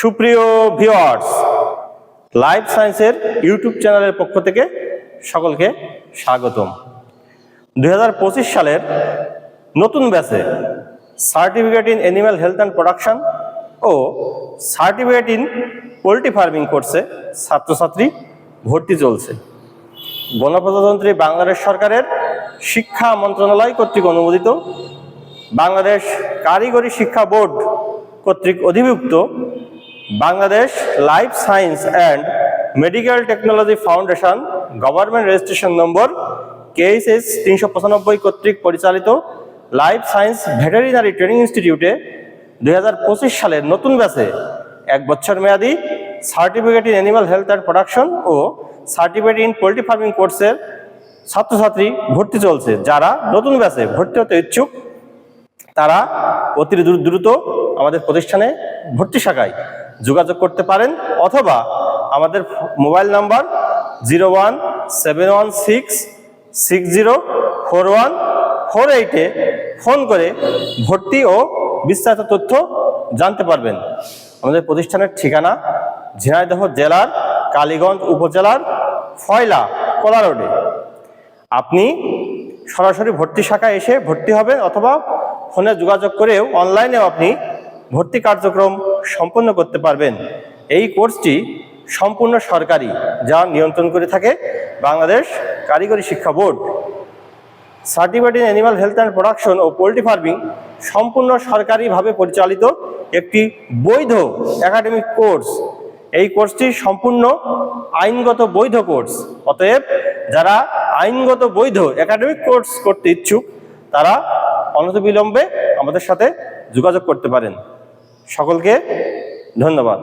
সুপ্রিয় viewers, life সায়েন্সের YouTube চ্যানেলের পক্ষ থেকে সকলকে স্বাগতম। দু হাজার পঁচিশ সালের নতুন ব্যাচে certificate in animal health and production O certificate in poultry farming কোর্সে ছাত্রছাত্রী ভর্তি চলছে। গণপ্রজাতন্ত্রী বাংলাদেশ সরকারের শিক্ষা মন্ত্রণালয় কর্তৃক অনুমোদিত বাংলাদেশ কারিগরি শিক্ষা বোর্ড কর্তৃক অধিভুক্ত Bangladesh life science and medical technology foundation government registration number KSS তিনশো পঁচানব্বই কর্তৃক পরিচালিত লাইফ সায়েন্স ভেটেরিনারি ট্রেনিং ইনস্টিটিউটে দুই হাজার পঁচিশ সালের নতুন ব্যাচে এক বছর মেয়াদী certificate in animal health and production O certificate in poultry farming কোর্সের ছাত্রছাত্রী ভর্তি চলছে। যারা নতুন ব্যাচে ভর্তি হতে ইচ্ছুক, তারা অতি দ্রু- দ্রুত আমাদের প্রতিষ্ঠানে ভর্তি শাখায় যোগাযোগ করতে পারেন অথবা আমাদের mobile number zero one seven one six six zero four one four এইটে ফোন করে ভর্তি ও বিস্তারিত তথ্য জানতে পারবেন। আমাদের প্রতিষ্ঠানের ঠিকানা ঝিনাইদহ জেলার কালীগঞ্জ উপজেলার ফয়লা কলা রোডে। আপনি সরাসরি ভর্তি শাখায় এসে ভর্তি হবেন অথবা ফোনে যোগাযোগ করেও অনলাইনেও আপনি ভর্তি কার্যক্রম সম্পন্ন করতে পারবেন। এই কোর্সটি সম্পূর্ণ সরকারি, যা নিয়ন্ত্রণ করে থাকে বাংলাদেশ কারিগরি শিক্ষা board. Certificate in animal health and production O poultry farming সম্পূর্ণ সরকারিভাবে পরিচালিত একটি বৈধ একাডেমিক কোর্স। এই কোর্সটি সম্পূর্ণ আইনগত বৈধ কোর্স। অতএব যারা আইনগত বৈধ একাডেমিক কোর্স করতে ইচ্ছুক, তারা অনতিবিলম্বে আমাদের সাথে যোগাযোগ করতে পারেন। সকলকে ধন্যবাদ।